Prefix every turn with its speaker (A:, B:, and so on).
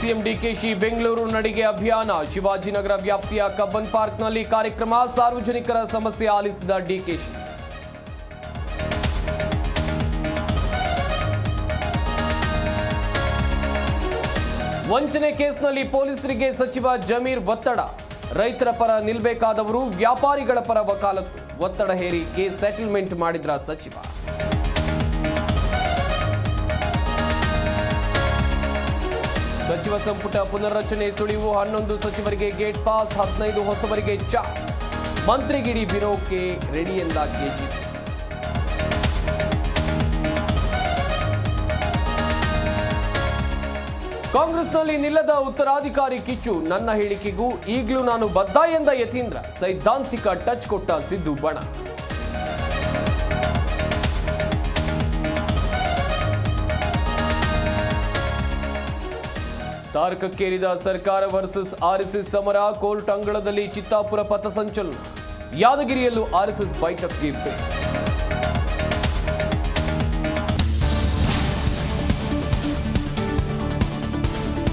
A: CM DKShi Bengaluru ನಡಿಗೆ ಅಭಿಯಾನ. ಶಿವಾಜಿನಗರ ವ್ಯಾಪ್ತಿಯ ಕಬ್ಬನ್ ಪಾರ್ಕ್ನಲ್ಲಿ ಕಾರ್ಯಕ್ರಮ, ಸಾರ್ವಜನಿಕರ ಸಮಸ್ಯೆ ಆಲಿಸಿದ ಡಿಕೆಶಿ. ವಂಚನೆ ಕೇಸ್ನಲ್ಲಿ ಪೊಲೀಸರಿಗೆ ಸಚಿವ ಜಮೀರ್ ಒತ್ತಡ. ರೈತರ ಪರ ನಿಲ್ಬೇಕಾದವರು ವ್ಯಾಪಾರಿಗಳ ಪರ ವಕಾಲತ್ತು. ಒತ್ತಡ ಹೇರಿ ಕೇಸ್ ಸೆಟಲ್ಮೆಂಟ್ ಮಾಡಿದ್ರ ಸಚಿವ. ಸಚಿವ ಸಂಪುಟ ಪುನರ್ರಚನೆ ಸುಳಿವು ಹನ್ನೊಂದು ಸಚಿವರಿಗೆ ಗೇಟ್ ಪಾಸ್, ಹದಿನೈದು ಹೊಸಬರಿಗೆ ಚಾನ್ಸ್. ಮಂತ್ರಿಗಿಡಿ ಬಿರೋಕೆ ರೆಡಿ ಎಂದ ಕೆಜಿ. ಕಾಂಗ್ರೆಸ್ನಲ್ಲಿ ನಿಲ್ಲದ ಉತ್ತರಾಧಿಕಾರಿ ಕಿಚ್ಚು, ನನ್ನ ಹೇಳಿಕೆಗೂ ಈಗಲೂ ನಾನು ಬದ್ಧ ಎಂದ ಯತೀಂದ್ರ, ಸೈದ್ಧಾಂತಿಕ ಟಚ್ ಕೊಟ್ಟ ಸಿದ್ದು ಬಣ. ತಾರಕಕ್ಕೇರಿದ ಸರ್ಕಾರ ವರ್ಸಸ್ ಆರ್ಎಸ್ಎಸ್ ಸಮರ ಕೋರ್ಟ್ ಅಂಗಳದಲ್ಲಿ ಚಿತ್ತಾಪುರ ಪಥಸಂಚಲನ ಯಾದಗಿರಿಯಲ್ಲೂ ಆರ್ಎಸ್ಎಸ್ ಬೈಠಕ್ಗೆ